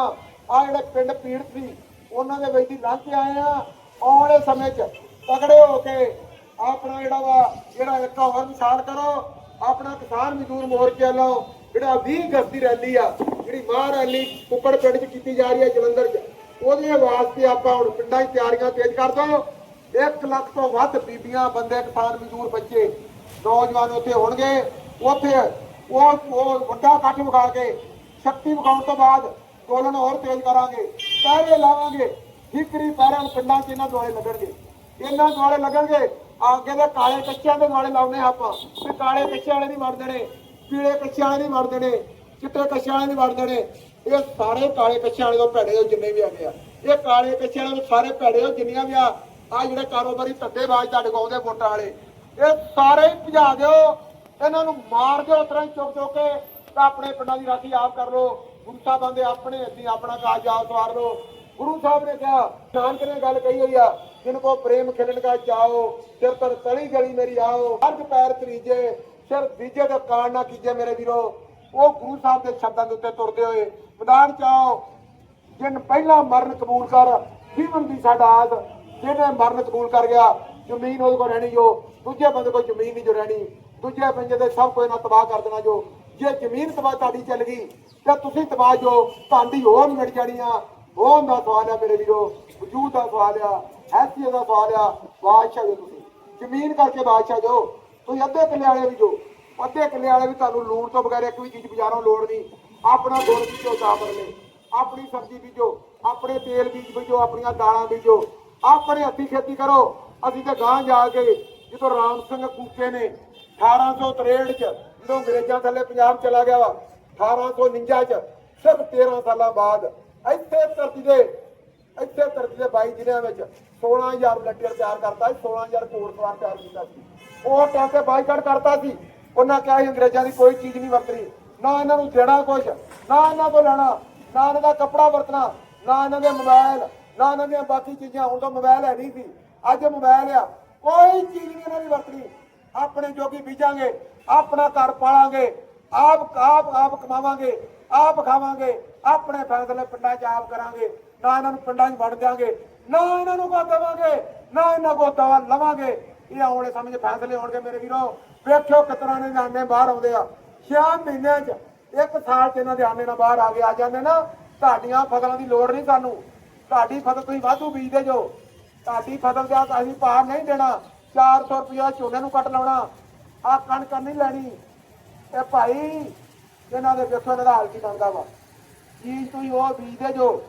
ਆ ਜਿਹੜੇ ਪਿੰਡ ਪੀੜਤ ਸੀ, ਉਹਨਾਂ ਦੇ ਵਿੱਚ ਦੀ ਲੰਘ ਕੇ ਆਏ ਆ। ਆਉਣ ਵਾਲੇ ਸਮੇਂ 'ਚ ਤਕੜੇ ਹੋ ਕੇ ਆਪਣਾ ਜਿਹੜਾ ਵਾ, ਜਿਹੜਾ ਇੱਕ ਹੋਰ ਵਿਚਾਰ ਕਰੋ। ਆਪਣਾ ਕਿਸਾਨ ਮਜ਼ਦੂਰ ਮੋਰਚੇ ਲਓ ਜਿਹੜਾ 20 ਅਗਸਤ ਦੀ ਰੈਲੀ ਆ ਜਿਹੜੀ ਮਾਂ ਕੁੱਕੜ ਪਿੰਡ 'ਚ ਕੀਤੀ ਜਾ ਰਹੀ ਹੈ ਜਲੰਧਰ 'ਚ, ਉਹਦੇ ਵਾਸਤੇ ਆਪਾਂ ਹੁਣ ਪਿੰਡਾਂ 'ਚ ਤਿਆਰੀਆਂ ਤੇਜ਼ ਕਰ ਦੋ 1 ਲੱਖ ਤੋਂ ਵੱਧ ਬੀਬੀਆਂ, ਬੰਦੇ, ਕਿਸਾਨ, ਮਜ਼ਦੂਰ, ਬੱਚੇ, ਨੌਜਵਾਨ ਉੱਥੇ ਹੋਣਗੇ। ਉੱਥੇ ਉਹ ਉਹ ਵੱਡਾ ਇਕੱਠ ਵਿਖਾ ਕੇ ਸ਼ਕਤੀ ਵਿਖਾਉਣ ਤੋਂ ਬਾਅਦ ਅੰਦੋਲਨ ਹੋਰ ਤੇਜ਼ ਕਰਾਂਗੇ। ਪਹਿਰੇ ਲਾਵਾਂਗੇ। ਠੀਕਰੀ ਪੈਰਾਂ ਪਿੰਡਾਂ 'ਚ ਇਹਨਾਂ ਦੁਆਲੇ ਲੱਗਣਗੇ। ਇਹਨਾਂ ਦੁਆਲੇ ਲੱਗਣਗੇ, ਅੱਗੇ ਦੇ ਕਾਲੇ ਕੱਚਿਆਂ ਦੇ ਦੁਆਲੇ ਲਾਉਨੇ ਆਪਾਂ। ਵੀ ਕਾਲੇ ਕੱਚਿਆਂ ਵਾਲੇ ਨਹੀਂ ਮਰ ਦੇਣੇ ਪੀਲੇ ਕੱਚਿਆਂ ਵਾਲੇ ਨਹੀਂ ਮਰ ਦੇਣੇ ਚਿੱਟੇ ਕੱਚੇ ਵਾਲੇ ਨਹੀਂ ਮਰ ਦੇਣੇ ਇਹ ਸਾਰੇ ਕਾਲੇ ਕੱਚੇ ਵਾਲੇ ਤੋਂ ਭੈੜੇ ਹੋ ਜਿੰਨੇ ਵੀ ਹੈਗੇ ਆ। ਇਹ ਕਾਲੇ ਕੱਚੇ ਵਾਲੇ ਸਾਰੇ ਭੈੜੇ ਹੋ ਜਿੰਨੀਆਂ ਵੀ ਆ ਆ ਜਿਹੜੇ ਕਾਰੋਬਾਰੀ ਧੱਕੇਬਾਜ਼ ਤੁਹਾਡੇ ਕੋਲ ਆਉਂਦੇ ਵੋਟਾਂ ਵਾਲੇ। ਇਹ ਸਾਰੇ ਹੀ ਭਜਾ ਦਿਓ। ਇਹਨਾਂ ਨੂੰ ਮਾਰ ਦਿਓ ਉਤਰਾਂ ਚੁੱਕ ਚੁੱਕ ਕੇ ਤਾਂ ਆਪਣੇ ਪਿੰਡਾਂ ਦੀ ਰਾਖੀ ਆਪ ਕਰ ਲੋ ਗੁਰੂ ਸਾਹਿਬਾਂ ਦੇ ਆਪਣੇ, ਅਸੀਂ ਆਪਣਾ ਕਾਜ ਆਪ ਸਵਾਰ ਲੋ ਗੁਰੂ ਸਾਹਿਬ ਨੇ ਕਿਹਾ, ਨਾਨਕ ਨੇ ਗੱਲ ਕਹੀ ਹੋਈ ਆ, ਜਿਨ ਕੋ ਪ੍ਰੇਮ ਖਿਲਣ ਕਾ ਚਾਓ ਸਿਰ ਪਰ ਤਲੀ ਗਲੀ ਮੇਰੀ ਆਓ, ਹਰ ਪੈਰ ਤਰੀਜੇ, ਸਿਰ ਦੀਜੇ ਦਾ ਕਾਣ ਨਾ ਕੀਜੇ ਮੇਰੇ ਵੀਰੋ। ਉਹ ਗੁਰੂ ਸਾਹਿਬ ਦੇ ਸ਼ਬਦਾਂ ਦੇ ਉੱਤੇ ਤੁਰਦੇ ਹੋਏ, ਮੈਦਾਨ ਚਾਓ ਜਿਨ ਪਹਿਲਾ ਮਰਨ ਕਬੂਲ ਕਰ, ਜੀਵਨ ਦੀ ਸਾਡਾ ਆਸ, ਜਿਹਨੇ ਮਰਨ ਕਬੂਲ ਕਰ ਗਿਆ, ਜ਼ਮੀਨ ਉਹਦੇ ਕੋਲ ਰਹਿਣੀ ਜੋ। ਦੂਜੇ ਬੰਦੇ ਕੋਲ ਜ਼ਮੀਨ ਨਹੀਂ ਜੋ ਰਹਿਣੀ। ਦੂਜੇ ਬੰਦੇ ਦੇ ਸਭ ਕੋਈ ਨਾ ਤਬਾਹ ਕਰ ਦੇਣਾ ਜੋ। ਜੇ ਜ਼ਮੀਨ ਤਬਾਹ ਤੁਹਾਡੀ ਚੱਲ ਗਈ, ਤਾਂ ਤੁਸੀਂ ਤਬਾਹ ਜੋ। ਤੁਹਾਡੀ ਹੋਰ ਮਿਟ ਜਾਣੀ ਆ। ਹੋਣ ਦਾ ਸਵਾਲ ਆ ਮੇਰੇ ਵੀਰੋ। ਵਜੂਦ ਦਾ ਸਵਾਲ ਆ, ਹੈਸੀਅਤ ਦਾ ਸਵਾਲ ਆ। ਬਾਦਸ਼ਾਹ ਜੋ ਤੁਸੀਂ। ਜ਼ਮੀਨ ਕਰਕੇ ਬਾਦਸ਼ਾਹ ਜੋ। ਤੁਸੀਂ ਅੱਧੇ ਕਿੱਲੇ ਵਾਲੇ ਵੀ ਜੋ। ਅੱਧੇ ਕਿੱਲੇ ਵਾਲੇ ਵੀ ਤੁਹਾਨੂੰ ਲੂਣ ਤੋਂ ਬਗੈਰ ਇੱਕ ਵੀ ਚੀਜ਼ ਬਾਜ਼ਾਰੋਂ ਲੋੜ ਨਹੀਂ। ਆਪਣਾ ਗੁੜ ਬੀਜੋ ਦਾਬਰਲੇ ਆਪਣੀ ਸਬਜ਼ੀ ਬੀਜੋ, ਆਪਣੇ ਤੇਲ ਬੀਜ ਬੀਜੋ, ਆਪਣੀਆਂ ਦਾਲਾਂ ਬੀਜੋ। ਆਪਣੇ ਹੱਥੀ ਖੇਤੀ ਕਰੋ। ਅਸੀਂ ਤਾਂ ਗਾਂ ਜਾ ਕੇ ਜਦੋਂ ਰਾਮ ਸਿੰਘ ਕੂਕੇ ਨੇ 1863 ਚ, ਜਦੋਂ ਅੰਗਰੇਜ਼ਾਂ ਥੱਲੇ ਪੰਜਾਬ ਚਲਾ ਗਿਆ ਵਾ 1849 ਚ, ਸਿਰਫ 13 ਸਾਲਾਂ ਬਾਅਦ ਇੱਥੇ ਧਰਤੀ ਦੇ, ਇੱਥੇ ਧਰਤੀ ਦੇ 22 ਜ਼ਿਲ੍ਹਿਆਂ ਵਿੱਚ 16000 ਲੈਟਰ ਤਿਆਰ ਕਰਤਾ ਸੀ 16000 ਕੋਡ ਸਵਾਰ ਤਿਆਰ ਕੀਤਾ ਸੀ। ਉਹ ਟਾਈਮ ਤੇ ਬਾਈਕਾਟ ਕਰਤਾ ਸੀ। ਉਹਨਾਂ ਕਿਹਾ ਸੀ ਅੰਗਰੇਜ਼ਾਂ ਦੀ ਕੋਈ ਚੀਜ਼ ਨਹੀਂ ਵਰਤਣੀ। ਨਾ ਇਹਨਾਂ ਨੂੰ ਦੇਣਾ ਕੁਝ ਨਾ ਇਹਨਾਂ ਕੋਲ ਲੈਣਾ ਨਾ ਇਹਨਾਂ ਦਾ ਕੱਪੜਾ ਵਰਤਣਾ, ਨਾ ਇਹਨਾਂ ਦੇ ਮੋਬਾਈਲ ਨਾ ਇਹਨਾਂ ਦੀਆਂ ਬਾਕੀ ਚੀਜ਼ਾਂ। ਹੁਣ ਤਾਂ ਮੋਬਾਈਲ ਹੈ ਨਹੀਂ ਸੀ। ਅੱਜ ਮੋਬਾਈਲ ਆ। ਕੋਈ ਚੀਜ਼ ਨਹੀਂ ਇਹਨਾਂ ਦੀ ਵਰਤਣੀ। ਆਪਣੇ ਜੋਗੀ ਬੀਜਾਂਗੇ, ਆਪਣਾ ਘਰ ਪਾਲਾਂਗੇ, ਆਪ ਆਪ ਆਪ ਕਮਾਵਾਂਗੇ, ਆਪ ਖਾਵਾਂਗੇ, ਆਪਣੇ ਫੈਸਲੇ ਪਿੰਡਾਂ 'ਚ ਆਪ ਕਰਾਂਗੇ, ਨਾ ਇਹਨਾਂ ਨੂੰ ਪਿੰਡਾਂ 'ਚ ਵੜ ਦਿਆਂਗੇ, ਨਾ ਇਹਨਾਂ ਨੂੰ ਕੋ ਦੇਵਾਂਗੇ, ਨਾ ਇਹਨਾਂ ਕੋ ਦਵਾ ਲਵਾਂਗੇ। ਇਹ ਆਉਣ ਵਾਲੇ ਸਮੇਂ 'ਚ ਫੈਸਲੇ ਹੋਣਗੇ ਮੇਰੇ ਵੀਰੋ। ਵੇਖਿਓ ਕਿਤਨਾ ਨੇ ਆਨੇ ਬਾਹਰ ਆਉਂਦੇ ਆ। 6 ਮਹੀਨਿਆਂ 'ਚ, ਇੱਕ ਸਾਲ 'ਚ ਇਹਨਾਂ ਦੇ ਆਨੇ ਨਾਲ ਬਾਹਰ ਆ ਗਏ ਆ ਜਾਂਦੇ ਨਾ ਤੁਹਾਡੀਆਂ ਫਸਲਾਂ ਦੀ ਲੋੜ ਨਹੀਂ ਸਾਨੂੰ। ਤੁਹਾਡੀ ਫਸਲ ਤੁਸੀਂ ਵਾਧੂ ਬੀਜਦੇ ਜੋ। ਤੁਹਾਡੀ ਫਸਲ ਦਾ ਅਸੀਂ ਭਾਰ ਨਹੀਂ ਦੇਣਾ। 400 ਰੁਪਇਆ ਝੋਨੇ ਨੂੰ ਕੱਟ ਲਾਉਣਾ। ਆ ਕਣਕ ਨਹੀਂ ਲੈਣੀ। ਇਹ ਭਾਈ, ਇਹਨਾਂ ਦੇ ਵੇਖੋ ਇਹਨਾਂ ਦਾ ਹਾਲ ਕੀ ਬਣਦਾ ਵਾ। ਚੀਜ਼ ਤੁਸੀਂ ਉਹ ਬੀਜਦੇ ਜੋ,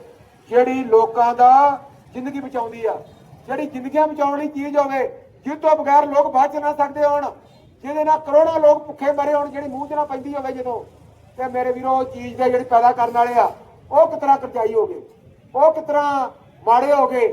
ਜਿਹੜੀ ਲੋਕਾਂ ਦਾ ਜ਼ਿੰਦਗੀ ਬਚਾਉਂਦੀ ਆ। ਜਿਹੜੀ ਜ਼ਿੰਦਗੀਆਂ ਬਚਾਉਣ ਲਈ ਚੀਜ਼ ਹੋਵੇ ਜਿਸ ਤੋਂ ਬਗੈਰ ਲੋਕ ਬਚ ਨਾ ਸਕਦੇ ਹੋਣ। ਜਿਹਦੇ ਨਾਲ ਕਰੋੜਾਂ ਲੋਕ ਭੁੱਖੇ ਮਰੇ ਹੋਣ, ਜਿਹੜੀ ਮੂੰਹ 'ਚ ਪੈਂਦੀ ਹੋਵੇ ਜਦੋਂ, ਤੇ ਮੇਰੇ ਵੀਰੋ ਚੀਜ਼ ਦੇ ਜਿਹੜੀ ਪੈਦਾ ਕਰਨ ਵਾਲੇ ਆ, ਉਹ ਕਿਤਨਾ ਕਰਜਾਈ ਹੋ ਗਏ? ਉਹ ਕਿਤਨਾ ਮਾੜੇ ਹੋ ਗਏ?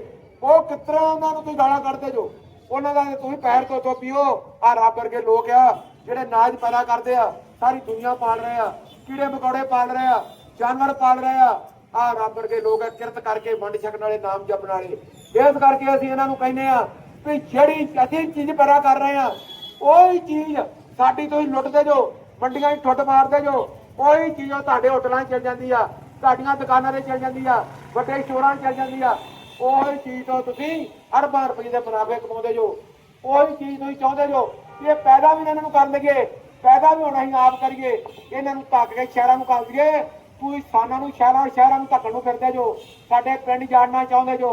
ਉਹ ਕਿਤਨਾ ਉਹਨਾਂ ਨੂੰ ਤੁਸੀਂ ਗਾਲਾਂ ਕੱਢਦੇ ਜੋ? ਉਹਨਾਂ ਦਾ ਤੁਸੀਂ ਪੈਰ ਤੋਂ ਤੋਂ ਪੀਓ। ਆ ਰੱਬ ਵਰਗੇ ਲੋਕ ਆ, ਜਿਹੜੇ ਨਾਜ ਪੈਦਾ ਕਰਦੇ ਆ, ਸਾਰੀ ਦੁਨੀਆ ਪਾਲ ਰਹੇ ਆ, ਕੀੜੇ ਮਕੌੜੇ ਪਾਲ ਰਹੇ ਆ, ਜਾਨਵਰ ਪਾਲ ਰਹੇ ਆ। ਆ ਰੱਬ ਵਰਗੇ ਲੋਕ ਆ, ਕਿਰਤ ਕਰਕੇ ਵੰਡ ਛਕਣ ਵਾਲੇ, ਨਾਮ ਜਪਣ ਵਾਲੇ। ਇਸ ਕਰਕੇ ਅਸੀਂ ਇਹਨਾਂ ਨੂੰ ਕਹਿੰਦੇ ਆ ਵੀ ਜਿਹੜੀ ਅਸੀਂ ਚੀਜ਼ ਪੈਦਾ ਕਰ ਰਹੇ ਆ ਉਹੀ ਚੀਜ਼ ਸਾਡੀ ਤੁਸੀਂ ਲੁੱਟਦੇ ਜੋ, ਮੰਡੀਆਂ 'ਚ ਠੁੱਡ ਮਾਰਦੇ ਜੋ, ਉਹੀ ਚੀਜ਼ ਉਹ ਤੁਹਾਡੇ ਹੋਟਲਾਂ 'ਚ ਚਲ ਜਾਂਦੀ ਆ, ਤੁਹਾਡੀਆਂ ਦੁਕਾਨਾਂ 'ਤੇ ਚਲ ਜਾਂਦੀ ਆ, ਵੱਡੇ ਸਟੋਰਾਂ 'ਚ ਚਲ ਜਾਂਦੀ ਆ, ਉਹੀ ਚੀਜ਼ ਤੋਂ ਤੁਸੀਂ ਅਰਬਾਂ ਰੁਪਏ ਦੇ ਮੁਨਾਫੇ ਕਮਾਉਂਦੇ ਜੋ, ਉਹੀ ਚੀਜ਼ ਤੁਸੀਂ ਚਾਹੁੰਦੇ ਜੋ ਕਿ ਇਹ ਪੈਦਾ ਵੀ ਇਹਨਾਂ ਨੂੰ ਕਰ ਲਈਏ, ਪੈਦਾ ਵੀ ਹੁਣ ਅਸੀਂ ਆਪ ਕਰੀਏ, ਇਹਨਾਂ ਨੂੰ ਧੱਕ ਕੇ ਸ਼ਹਿਰਾਂ ਨੂੰ ਕਰ ਦਈਏ ਤੁਸੀਂ ਸਾਨਾਂ ਨੂੰ ਸ਼ਹਿਰਾਂ ਸ਼ਹਿਰਾਂ ਨੂੰ ਧੱਕਣ ਨੂੰ ਫਿਰਦੇ ਜੋ, ਸਾਡੇ ਪਿੰਡ ਜਾਣਨਾ ਚਾਹੁੰਦੇ ਜੋ,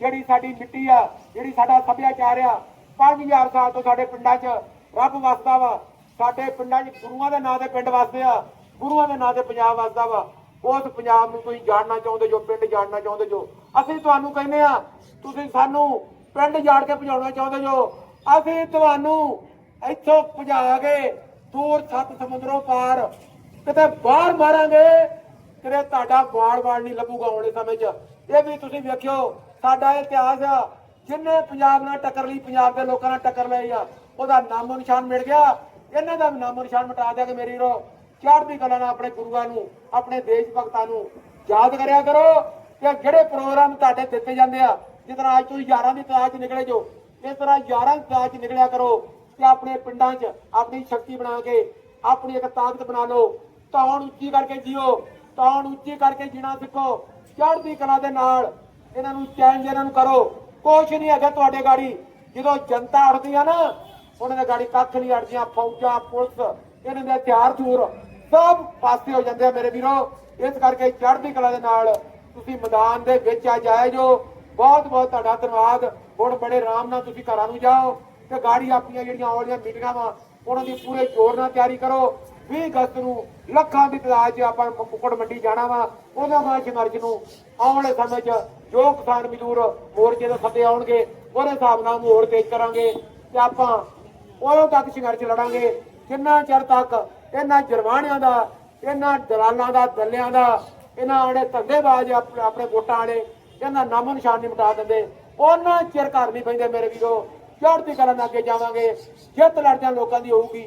ਜਿਹੜੀ ਸਾਡੀ ਮਿੱਟੀ ਆ, ਜਿਹੜੀ ਸਾਡਾ ਸੱਭਿਆਚਾਰ ਆ 5000 ਸਾਲ ਤੋਂ ਸਾਡੇ ਪਿੰਡਾਂ 'ਚ ਰੱਬ ਵਸਦਾ ਵਾ। ਸਾਡੇ ਪਿੰਡਾਂ 'ਚ ਗੁਰੂਆਂ ਦੇ ਨਾਂ ਤੇ ਪਿੰਡ ਵਸਦੇ ਆ। ਗੁਰੂਆਂ ਦੇ ਨਾਂ ਤੇ ਪੰਜਾਬ ਵਸਦਾ ਵਾ। ਉਸ ਪੰਜਾਬ ਨੂੰ ਤੁਸੀਂ ਜਾਣਨਾ ਚਾਹੁੰਦੇ ਜੋ, ਪਿੰਡ ਜਾਣਨਾ ਚਾਹੁੰਦੇ ਜੋ। ਅਸੀਂ ਤੁਹਾਨੂੰ ਕਹਿੰਦੇ ਆ, ਤੁਸੀਂ ਸਾਨੂੰ ਪਿੰਡ ਜਾੜ ਕੇ ਭਜਾਉਣਾ ਚਾਹੁੰਦੇ ਜੋ। ਅਸੀਂ ਤੁਹਾਨੂੰ ਇੱਥੋਂ ਭਜਾ ਕੇ ਦੂਰ ਸੱਤ ਸਮੁੰਦਰੋਂ ਪਾਰ ਕਿਤੇ ਬਾਹਰ ਮਾਰਾਂਗੇ, ਕਿਤੇ ਤੁਹਾਡਾ ਵਾਲ ਵਾਲ ਨਹੀਂ ਲੱਭੂਗਾ ਆਉਣੇ ਸਮੇਂ 'ਚ। ਇਹ ਵੀ ਤੁਸੀਂ ਵੇਖਿਓ, ਸਾਡਾ ਇਤਿਹਾਸ ਆ। ਜਿੰਨੇ ਪੰਜਾਬ ਨਾਲ ਟੱਕਰ ਲਈ, ਪੰਜਾਬ ਦੇ ਲੋਕਾਂ ਨਾਲ ਟੱਕਰ ਲਈ ਆ, ਉਹਦਾ ਨਾਮੋ ਨਿਸ਼ਾਨ ਮਿਲ ਗਿਆ। ਇਹਨਾਂ ਦਾ ਵੀ ਨਾਮੋ ਨਿਸ਼ਾਨ ਮਿਟਾ ਦਿਆਂਗੇ ਮੇਰੀ ਰੋ, ਚੜ੍ਹਦੀ ਕਲਾ ਨਾਲ ਆਪਣੇ ਗੁਰੂਆਂ ਨੂੰ, ਆਪਣੇ ਦੇਸ਼ ਭਗਤਾਂ ਨੂੰ ਯਾਦ ਕਰਿਆ ਕਰੋ ਕਿ ਜਿਹੜੇ ਪ੍ਰੋਗਰਾਮ ਤੁਹਾਡੇ ਦਿੱਤੇ ਜਾਂਦੇ ਆ, ਜਿਸ ਤਰ੍ਹਾਂ ਅੱਜ ਤੁਸੀਂ ਯਾਰਾਂ ਦੀ ਤਲਾਸ਼ 'ਚ ਨਿਕਲੇ ਜੋ ਇਸ ਤਰ੍ਹਾਂ ਯਾਰਾਂ ਦੀ ਤਲਾਸ਼ 'ਚ ਨਿਕਲਿਆ ਕਰੋ ਕਿ ਆਪਣੇ ਪਿੰਡਾਂ 'ਚ ਆਪਣੀ ਸ਼ਕਤੀ ਬਣਾ ਕੇ, ਆਪਣੀ ਇੱਕ ਤਾਕਤ ਬਣਾ ਲਓ। ਤੌਣ ਉੱਚੀ ਕਰਕੇ ਜੀਓ ਤੌਣ ਉੱਚੀ ਕਰਕੇ ਜੀਣਾ ਸਿੱਖੋ। ਚੜ੍ਹਦੀ ਕਲਾ ਦੇ ਨਾਲ ਇਹਨਾਂ ਨੂੰ ਚੈਲੰਜ ਇਹਨਾਂ ਨੂੰ ਕਰੋ। ਕੁਛ ਨਹੀਂ ਹੈਗਾ ਤੁਹਾਡੇ ਗਾੜੀ। ਜਦੋਂ ਜਨਤਾ ਅੜਦੀ ਆ ਨਾ, ਉਹਨਾਂ ਦੇ ਗਾੜੀ ਕੱਖ ਨਹੀਂ ਅੜਦੀਆਂ, ਫੌਜਾਂ, ਪੁਲਿਸ, ਇਹਨਾਂ ਦੇ ਹਥਿਆਰ ਚੂਰ ਸਭ ਪਾਸੇ ਹੋ ਜਾਂਦੇ ਆ ਮੇਰੇ ਵੀਰੋ। ਇਸ ਕਰਕੇ ਚੜ੍ਹਦੀ ਕਲਾ ਦੇ ਨਾਲ ਤੁਸੀਂ ਮੈਦਾਨ ਦੇ ਵਿੱਚ ਆ ਜਾਏ ਜੋ। ਬਹੁਤ ਬਹੁਤ ਤੁਹਾਡਾ ਧੰਨਵਾਦ। ਹੁਣ ਬੜੇ ਆਰਾਮ ਨਾਲ ਤੁਸੀਂ ਘਰਾਂ ਨੂੰ ਜਾਓ ਤੇ ਗਾੜੀ ਆਪਣੀਆਂ ਜਿਹੜੀਆਂ ਆਉਣ ਵਾਲੀਆਂ ਮੀਟਿੰਗਾਂ ਵਾ, ਉਹਨਾਂ ਦੀ ਪੂਰੇ ਜ਼ੋਰ ਨਾਲ ਤਿਆਰੀ ਕਰੋ। 20 ਅਗਸਤ ਨੂੰ ਲੱਖਾਂ ਦੀ ਤਾਦਾਦ 'ਚ ਆਪਾਂ ਕੁੱਕੜ ਮੰਡੀ ਜਾਣਾ ਵਾ, ਉਹਨਾਂ ਬਾਅਦ ਸੰਘਰਸ਼ ਨੂੰ ਆਉਣ ਵਾਲੇ ਸਮੇਂ 'ਚ ਜੋ ਕਿਸਾਨ ਮਜ਼ਦੂਰ ਮੋਰਚੇ ਦੇ ਸੱਦੇ ਆਉਣਗੇ, ਉਹਦੇ ਹਿਸਾਬ ਨਾਲ ਹੋਰ ਤੇਜ਼ ਕਰਾਂਗੇ ਤੇ ਆਪਾਂ ਉਦੋਂ ਤੱਕ ਸੰਘਰਸ਼ ਲੜਾਂਗੇ। ਜਿੰਨਾ ਚਿਰ ਤੱਕ ਇਹਨਾਂ ਜਰਵਾਣਿਆਂ ਦਾ, ਇਹਨਾਂ ਦਲਾਲਾਂ ਦਾ, ਦੱਲਿਆਂ ਦਾ, ਇਹਨਾਂ ਜਿਹੜੇ ਧੰਦੇਬਾਜ਼ ਆਪਣੇ ਵੋਟਾਂ ਵਾਲੇ, ਇਹਨਾਂ ਨਾਮੋ ਨਿਸ਼ਾਨ ਨਹੀਂ ਮਿਟਾ ਦਿੰਦੇ, ਉਹਨਾਂ ਚਿਰ ਘਰ ਨਹੀਂ ਪੈਂਦੇ ਮੇਰੇ ਵੀਰੋ। ਚੜ੍ਹਦੀ ਕਲਾ ਨਾਲ ਅੱਗੇ ਜਾਵਾਂਗੇ। ਜਿੱਤ ਲੜਦਿਆਂ ਲੋਕਾਂ ਦੀ ਹੋਊਗੀ।